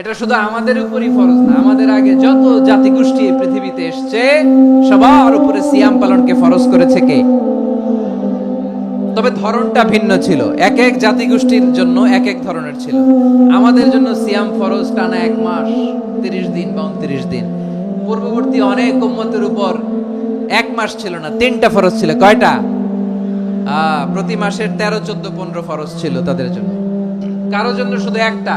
এটা শুধু আমাদের উপরই ফরজ না, আমাদের আগে যত জাতিগোষ্ঠী পৃথিবীতে এসছে, সবার উপরে সিয়াম পালনকে ফরজ করেছে কে? তবে ধরনটা ভিন্ন ছিল, এক এক জাতিগোষ্ঠীর জন্য এক এক ধরনের ছিল। আমাদের জন্য সিয়াম ফরজ টানা এক মাস, তিরিশ দিন বা উনত্রিশ দিন। পূর্ববর্তী অনেক উম্মতের উপর এক মাস ছিল না, তিনটা ফরজ ছিল। কয়টা? প্রতি মাসের তেরো, চোদ্দ, পনেরো ফরজ ছিল তাদের জন্য। কারও জন্য শুধু একটা।